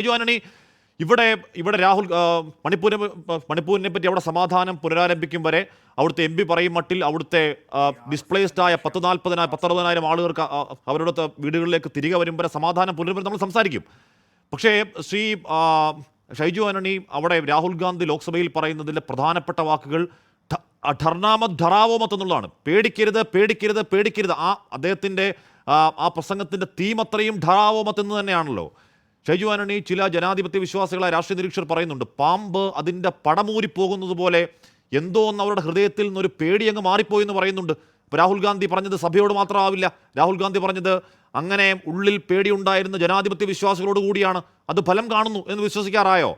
ഷൈജു ആന്റണി ഇവിടെ ഇവിടെ രാഹുൽ മണിപ്പൂരിനെ മണിപ്പൂരിനെ പറ്റി അവിടെ സമാധാനം പുനരാരംഭിക്കും വരെ അവിടുത്തെ എം പി പറയും മട്ടിൽ അവിടുത്തെ ഡിസ്പ്ലേസ്ഡ് ആയ പത്ത് നാൽപ്പതിനായിരം പത്തറുപതിനായിരം ആളുകൾക്ക് അവരുടെ വീടുകളിലേക്ക് തിരികെ വരും വരെ സമാധാനം പുനരുമ്പോൾ നമ്മൾ സംസാരിക്കും. പക്ഷേ ശ്രീ ഷൈജു ആന്റണി അവിടെ രാഹുൽ ഗാന്ധി ലോക്സഭയിൽ പറയുന്നതിലെ പ്രധാനപ്പെട്ട വാക്കുകൾ ധർണാമ ധറാവോമത്ത് എന്നുള്ളതാണ്. പേടിക്കരുത് പേടിക്കരുത് പേടിക്കരുത്. ആ അദ്ദേഹത്തിന്റെ ആ പ്രസംഗത്തിന്റെ തീം അത്രയും ധറാവോമത്ത് എന്ന് തന്നെയാണല്ലോ. ഷൈജു ആന്റണി ചില ജനാധിപത്യ വിശ്വാസികളായ രാഷ്ട്രീയ നിരീക്ഷകർ പറയുന്നുണ്ട് പാമ്പ് അതിന്റെ പടമൂരി പോകുന്നത് പോലെ എന്തോ ഒന്ന് അവരുടെ ഹൃദയത്തിൽ നിന്നൊരു പേടി അങ്ങ് മാറിപ്പോയി എന്ന് പറയുന്നുണ്ട്. ഇപ്പോൾ രാഹുൽ ഗാന്ധി പറഞ്ഞത് സഭയോട് മാത്രമാവില്ല. രാഹുൽ ഗാന്ധി പറഞ്ഞത് അങ്ങനെ ഉള്ളിൽ പേടി ഉണ്ടായിരുന്ന ജനാധിപത്യ വിശ്വാസികളോട് കൂടിയാണ്. അത് ഫലം കാണുന്നു എന്ന് വിശ്വസിക്കാറായോ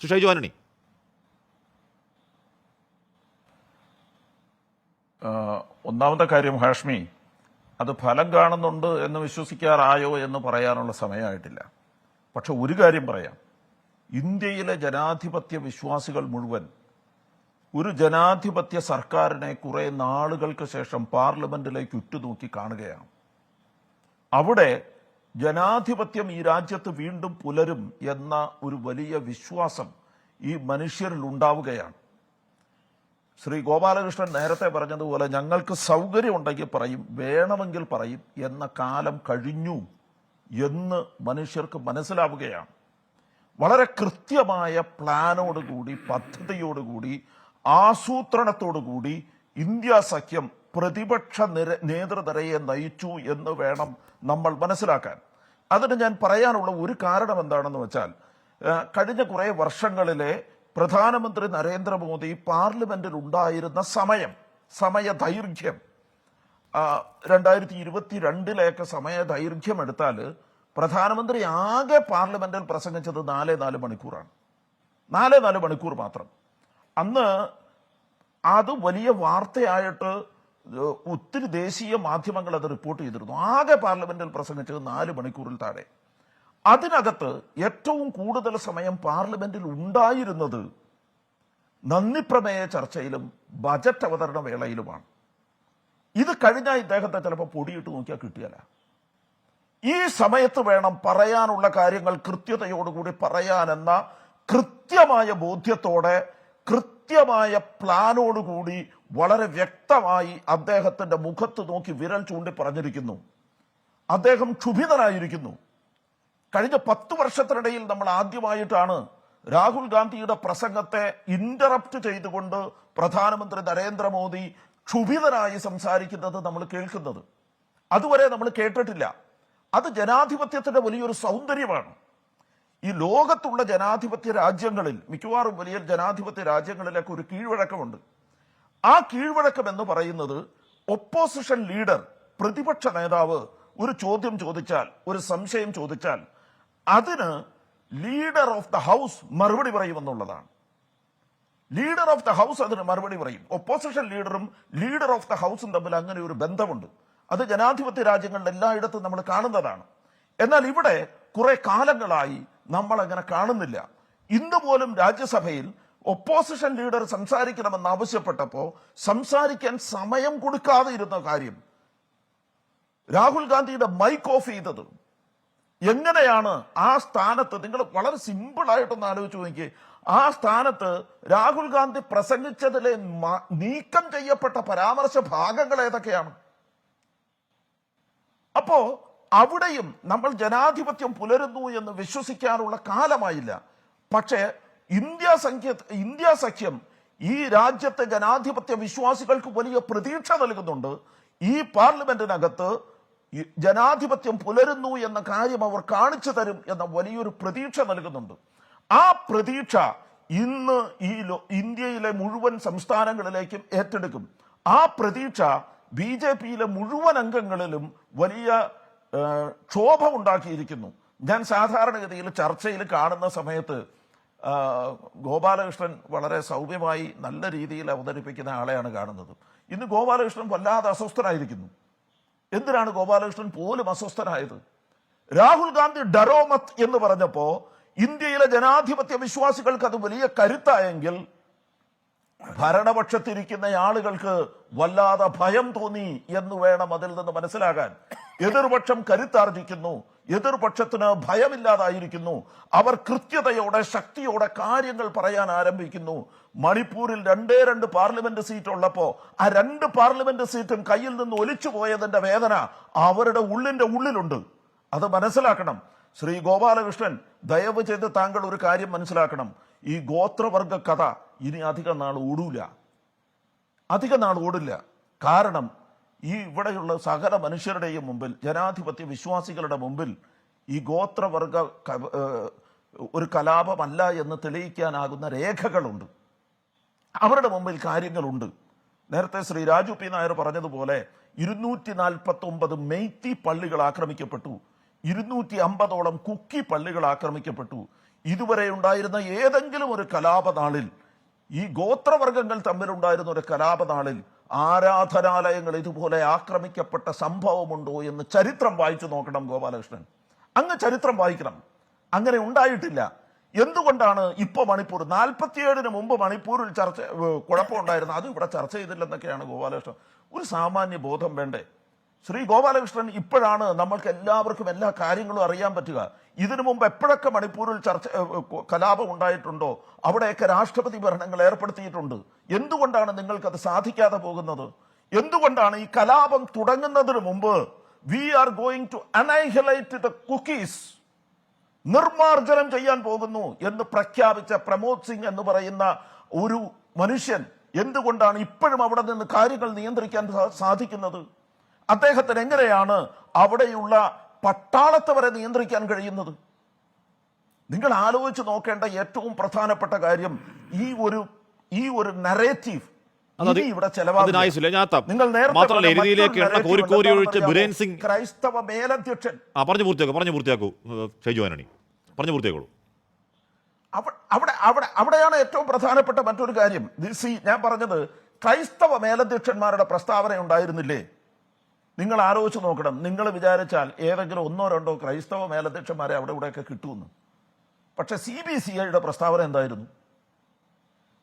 ഷൈജു ആന്റണി? ഒന്നാമത്തെ കാര്യം ഹാഷ്മി അത് ഫലം കാണുന്നുണ്ട് എന്ന് വിശ്വസിക്കാറായോ എന്ന് പറയാനുള്ള സമയമായിട്ടില്ല. പക്ഷെ ഒരു കാര്യം പറയാം. ഇന്ത്യയിലെ ജനാധിപത്യ വിശ്വാസികൾ മുഴുവൻ ഒരു ജനാധിപത്യ സർക്കാരിനെ കുറെ നാളുകൾക്ക് ശേഷം പാർലമെന്റിലേക്ക് ഉറ്റുനോക്കി കാണുകയാണ്. അവിടെ ജനാധിപത്യം ഈ രാജ്യത്ത് വീണ്ടും പുലരും എന്ന ഒരു വലിയ വിശ്വാസം ഈ മനുഷ്യരിൽ ഉണ്ടാവുകയാണ്. ശ്രീ ഗോപാലകൃഷ്ണൻ നേരത്തെ പറഞ്ഞതുപോലെ ഞങ്ങൾക്ക് സൗകര്യമുണ്ടെങ്കിൽ പറയും വേണമെങ്കിൽ പറയും എന്ന കാലം കഴിഞ്ഞു എന്ന് മനുഷ്യർക്ക് മനസ്സിലാവുകയാണ്. വളരെ കൃത്യമായ പ്ലാനോടുകൂടി പദ്ധതിയോടുകൂടി ആസൂത്രണത്തോടുകൂടി ഇന്ത്യ സഖ്യം പ്രതിപക്ഷ നിര നേതൃനിരയെ നയിച്ചു എന്ന് വേണം നമ്മൾ മനസ്സിലാക്കാൻ. അതിന് ഞാൻ പറയാനുള്ള ഒരു കാരണം എന്താണെന്ന് വെച്ചാൽ കഴിഞ്ഞ കുറേ വർഷങ്ങളിലെ പ്രധാനമന്ത്രി നരേന്ദ്രമോദി പാർലമെന്റിൽ ഉണ്ടായിരുന്ന സമയം സമയ ദൈർഘ്യം. രണ്ടായിരത്തി ഇരുപത്തിരണ്ടിലേക്ക് സമയ ദൈർഘ്യം എടുത്താൽ പ്രധാനമന്ത്രി ആകെ പാർലമെന്റിൽ പ്രസംഗിച്ചത് നാലേ നാല് മണിക്കൂറാണ്. നാലേ നാല് മണിക്കൂർ മാത്രം. അന്ന് അത് വലിയ വാർത്തയായിട്ട് ഒത്തിരി ദേശീയ മാധ്യമങ്ങൾ അത് റിപ്പോർട്ട് ചെയ്തിരുന്നു. ആകെ പാർലമെന്റിൽ പ്രസംഗിച്ചത് നാല് മണിക്കൂറിൽ താഴെ. അതിനകത്ത് ഏറ്റവും കൂടുതൽ സമയം പാർലമെന്റിൽ ഉണ്ടായിരുന്നത് നന്ദി പ്രമേയ ചർച്ചയിലും ബജറ്റ് അവതരണ വേളയിലുമാണ്. ഇത് കഴിഞ്ഞ ഇദ്ദേഹത്തെ ചിലപ്പോൾ പൊടിയിട്ട് നോക്കിയാൽ കിട്ടിയല്ല. ഈ സമയത്ത് വേണം പറയാനുള്ള കാര്യങ്ങൾ കൃത്യതയോടുകൂടി പറയാനെന്ന കൃത്യമായ ബോധ്യത്തോടെ കൃത്യമായ പ്ലാനോടുകൂടി വളരെ വ്യക്തമായി അദ്ദേഹത്തിന്റെ മുഖത്ത് നോക്കി വിരൽ ചൂണ്ടി പറഞ്ഞിരിക്കുന്നു. അദ്ദേഹം ക്ഷുഭിതനായിരിക്കുന്നു. കഴിഞ്ഞ പത്ത് വർഷത്തിനിടയിൽ നമ്മൾ ആദ്യമായിട്ടാണ് രാഹുൽ ഗാന്ധിയുടെ പ്രസംഗത്തെ ഇന്ററപ്റ്റ് ചെയ്തുകൊണ്ട് പ്രധാനമന്ത്രി നരേന്ദ്രമോദി ക്ഷുഭിതനായി സംസാരിക്കുന്നത് നമ്മൾ കേൾക്കുന്നത്. അതുവരെ നമ്മൾ കേട്ടിട്ടില്ല. അത് ജനാധിപത്യത്തിന്റെ വലിയൊരു സൗന്ദര്യമാണ്. ഈ ലോകത്തുള്ള ജനാധിപത്യ രാജ്യങ്ങളിൽ മിക്കവാറും വലിയ ജനാധിപത്യ രാജ്യങ്ങളിലൊക്കെ ഒരു കീഴ്വഴക്കമുണ്ട്. ആ കീഴ്വഴക്കം എന്ന് പറയുന്നത് ഒപ്പോസിഷൻ ലീഡർ പ്രതിപക്ഷ നേതാവ് ഒരു ചോദ്യം ചോദിച്ചാൽ ഒരു സംശയം ചോദിച്ചാൽ അതിന് ലീഡർ ഓഫ് ദ ഹൗസ് മറുപടി പറയുമെന്നുള്ളതാണ് ലീഡർ ഓഫ് ദ ഹൗസ് അതിന് മറുപടി പറയും. ഒപ്പോസിഷൻ ലീഡറും ലീഡർ ഓഫ് ദ ഹൗസും തമ്മിൽ അങ്ങനെ ഒരു ബന്ധമുണ്ട്. അത് ജനാധിപത്യ രാജ്യങ്ങളിൽ എല്ലായിടത്തും നമ്മൾ കാണുന്നതാണ്. എന്നാൽ ഇവിടെ കുറെ കാലങ്ങളായി നമ്മൾ അങ്ങനെ കാണുന്നില്ല. ഇന്ന് പോലും രാജ്യസഭയിൽ ഒപ്പോസിഷൻ ലീഡർ സംസാരിക്കണമെന്ന് ആവശ്യപ്പെട്ടപ്പോ സംസാരിക്കാൻ സമയം കൊടുക്കാതെ ഇരുന്ന കാര്യം രാഹുൽ ഗാന്ധിയുടെ മൈക്ക് ഓഫ് ചെയ്തത് എങ്ങനെയാണ് ആ സ്ഥാനത്ത് നിങ്ങൾ വളരെ സിമ്പിൾ ആയിട്ടൊന്ന് ആലോചിച്ച് നോക്കി ആ സ്ഥാനത്ത് രാഹുൽ ഗാന്ധി പ്രസംഗിച്ചതിലെ നീക്കം ചെയ്യപ്പെട്ട പരാമർശ ഭാഗങ്ങൾ ഏതൊക്കെയാണ്? അപ്പോ അവിടെയും നമ്മൾ ജനാധിപത്യം പുലരുന്നു എന്ന് വിശ്വസിക്കാനുള്ള കാലമായില്ല. പക്ഷേ ഇന്ത്യ സംഖ്യ ഇന്ത്യ സഖ്യം ഈ രാജ്യത്തെ ജനാധിപത്യ വിശ്വാസികൾക്ക് വലിയ പ്രതീക്ഷ നൽകുന്നുണ്ട്. ഈ പാർലമെന്റിനകത്ത് ജനാധിപത്യം പുലരുന്നു എന്ന കാര്യം അവർ കാണിച്ചു തരും എന്ന വലിയൊരു പ്രതീക്ഷ നൽകുന്നുണ്ട്. ആ പ്രതീക്ഷ ഇന്ന് ഈ ഇന്ത്യയിലെ മുഴുവൻ സംസ്ഥാനങ്ങളിലേക്കും ഏറ്റെടുക്കും. ആ പ്രതീക്ഷ ബി ജെ പിയിലെ മുഴുവൻ അംഗങ്ങളിലും വലിയ ക്ഷോഭ ഉണ്ടാക്കിയിരിക്കുന്നു. ഞാൻ സാധാരണഗതിയിൽ ചർച്ചയിൽ കാണുന്ന സമയത്ത് ഗോപാലകൃഷ്ണൻ വളരെ സൗമ്യമായി നല്ല രീതിയിൽ അവതരിപ്പിക്കുന്ന ആളെയാണ് കാണുന്നത്. ഇന്ന് ഗോപാലകൃഷ്ണൻ വല്ലാതെ അസ്വസ്ഥനായിരിക്കുന്നു. എന്തിനാണ് ഗോപാലകൃഷ്ണൻ പോലും അസ്വസ്ഥനായത്? രാഹുൽ ഗാന്ധി ഡറോമത്ത് എന്ന് പറഞ്ഞപ്പോ ഇന്ത്യയിലെ ജനാധിപത്യ വിശ്വാസികൾക്ക് അത് വലിയ കരുത്തായെങ്കിൽ ഭരണപക്ഷത്തിരിക്കുന്ന ആളുകൾക്ക് വല്ലാതെ ഭയം തോന്നി എന്ന് വേണം അതിൽ നിന്ന് മനസ്സിലാകാൻ. എതിർപക്ഷം കരുത്താർജിക്കുന്നു എതിർപക്ഷത്തിന് ഭയമില്ലാതായിരിക്കുന്നു അവർ കൃത്യതയോടെ ശക്തിയോടെ കാര്യങ്ങൾ പറയാൻ ആരംഭിക്കുന്നു. മണിപ്പൂരിൽ രണ്ടേ രണ്ട് പാർലമെന്റ് സീറ്റ് ഉള്ളപ്പോ ആ രണ്ട് പാർലമെന്റ് സീറ്റും കയ്യിൽ നിന്ന് ഒലിച്ചു പോയതിന്റെ വേദന അവരുടെ ഉള്ളിന്റെ ഉള്ളിലുണ്ട്. അത് മനസ്സിലാക്കണം. ശ്രീ ഗോപാലകൃഷ്ണൻ ദയവ് ചെയ്ത് താങ്കൾ ഒരു കാര്യം മനസ്സിലാക്കണം. ഈ ഗോത്രവർഗ കഥ ഇനി അധികം നാൾ ഓടൂല. അധികം നാൾ ഓടില്ല. കാരണം ഈ ഇവിടെയുള്ള സകല മനുഷ്യരുടെയും മുമ്പിൽ ജനാധിപത്യ വിശ്വാസികളുടെ മുമ്പിൽ ഈ ഗോത്രവർഗ ഒരു കലാപമല്ല എന്ന് തെളിയിക്കാനാകുന്ന രേഖകളുണ്ട്. അവരുടെ മുമ്പിൽ കാര്യങ്ങളുണ്ട്. നേരത്തെ ശ്രീ രാജു പി നായർ പറഞ്ഞതുപോലെ ഇരുന്നൂറ്റി നാൽപ്പത്തി ഒമ്പത് മെയ്ത്തി പള്ളികൾ ആക്രമിക്കപ്പെട്ടു. ഇരുന്നൂറ്റി അമ്പതോളം കുക്കി പള്ളികൾ ആക്രമിക്കപ്പെട്ടു. ഇതുവരെ ഉണ്ടായിരുന്ന ഏതെങ്കിലും ഒരു കലാപനാളിൽ ഈ ഗോത്രവർഗങ്ങൾ തമ്മിലുണ്ടായിരുന്ന ഒരു കലാപനാളിൽ ആരാധനാലയങ്ങൾ ഇതുപോലെ ആക്രമിക്കപ്പെട്ട സംഭവമുണ്ടോ എന്ന് ചരിത്രം വായിച്ചു നോക്കണം ഗോപാലകൃഷ്ണൻ. അങ്ങ് ചരിത്രം വായിക്കണം. അങ്ങനെ ഉണ്ടായിട്ടില്ല. എന്തുകൊണ്ടാണ് ഇപ്പൊ മണിപ്പൂർ? നാൽപ്പത്തിയേഴിന് മുമ്പ് മണിപ്പൂരിൽ ചർച്ച കുഴപ്പമുണ്ടായിരുന്നു. അത് ഇവിടെ ചർച്ച ചെയ്തില്ലെന്നൊക്കെയാണ് ഗോപാലകൃഷ്ണൻ. ഒരു സാമാന്യ ബോധം വേണ്ടേ? ശ്രീ ഗോപാലകൃഷ്ണൻ ഇപ്പോഴാണ് നമ്മൾക്ക് എല്ലാവർക്കും എല്ലാ കാര്യങ്ങളും അറിയാൻ പറ്റുക. ഇതിനു മുമ്പ് എപ്പോഴൊക്കെ മണിപ്പൂരിൽ ചർച്ച കലാപം ഉണ്ടായിട്ടുണ്ടോ? അവിടെയൊക്കെ രാഷ്ട്രപതി ഭരണങ്ങൾ ഏർപ്പെടുത്തിയിട്ടുണ്ട്. എന്തുകൊണ്ടാണ് നിങ്ങൾക്കത് സാധിക്കാതെ പോകുന്നത്? എന്തുകൊണ്ടാണ് ഈ കലാപം തുടങ്ങുന്നതിന് മുമ്പ് we are going to annihilate the cookies നിർമാർജനം ചെയ്യാൻ പോകുന്നു എന്ന് പ്രഖ്യാപിച്ച പ്രമോദ് സിംഗ് എന്ന് പറയുന്ന ഒരു മനുഷ്യൻ എന്തുകൊണ്ടാണ് ഇപ്പോഴും അവിടെ നിന്ന് കാര്യങ്ങൾ നിയന്ത്രിക്കാൻ സാധിക്കുന്നത്? അദ്ദേഹത്തിന് എങ്ങനെയാണ് അവിടെയുള്ള പട്ടാളത്തെ വരെ നിയന്ത്രിക്കാൻ കഴിയുന്നത്? നിങ്ങൾ ആലോചിച്ച് നോക്കേണ്ട ഏറ്റവും പ്രധാനപ്പെട്ട കാര്യം ഈ ഒരു ഈ ഒരു നരേറ്റീവ് ക്രൈസ്തവ മേലധ്യക്ഷൻ. പറഞ്ഞു പൂർത്തിയാക്കൂ പറഞ്ഞു പൂർത്തിയാക്കൂ ഏഹ്, ഷൈജു ആനണി പറഞ്ഞു പൂർത്തിയാക്കൂ. അവിടെ അവിടെ അവിടെയാണ് ഏറ്റവും പ്രധാനപ്പെട്ട മറ്റൊരു കാര്യം. ഞാൻ പറഞ്ഞത് ക്രൈസ്തവ മേലധ്യക്ഷന്മാരുടെ പ്രസ്താവന ഉണ്ടായിരുന്നില്ലേ നിങ്ങൾ ആലോചിച്ച് നോക്കണം. നിങ്ങൾ വിചാരിച്ചാൽ ഏതെങ്കിലും ഒന്നോ രണ്ടോ ക്രൈസ്തവ മേലധ്യക്ഷന്മാരെ അവിടെ ഇവിടെയൊക്കെ കിട്ടുമെന്ന്. പക്ഷെ സി ബി സി ഐയുടെ പ്രസ്താവന എന്തായിരുന്നു?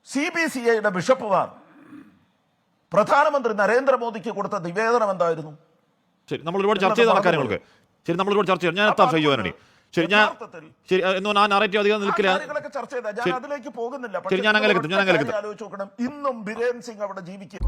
സി ബി സി ഐയുടെ ബിഷപ്പുമാർ പ്രധാനമന്ത്രി നരേന്ദ്രമോദിക്ക് കൊടുത്ത നിവേദനം എന്തായിരുന്നു? ശരി നമ്മൾ ഒരുപാട് ചർച്ച ചെയ്ത കാര്യങ്ങൾക്ക്. ശരി നമ്മൾ ഒരുപാട് ചർച്ച ചെയ്തു. ഞാൻ എത്താം ചെയ്യുവാൻ ആനണി ശരി ഞാൻ ശരി എന്നോ ഞാൻ നാറേറ്റീവ് അധികം നിൽക്കില്ല. ചർച്ച ചെയ്താ. ഞാൻ അതിലേക്ക് പോകുന്നില്ല. ശരി, ഞാൻ അങ്ങനെ ഞാൻ അങ്ങനെ ഇന്നും ബിരേൻ സിംഗ് അവിടെ ജീവിക്കും.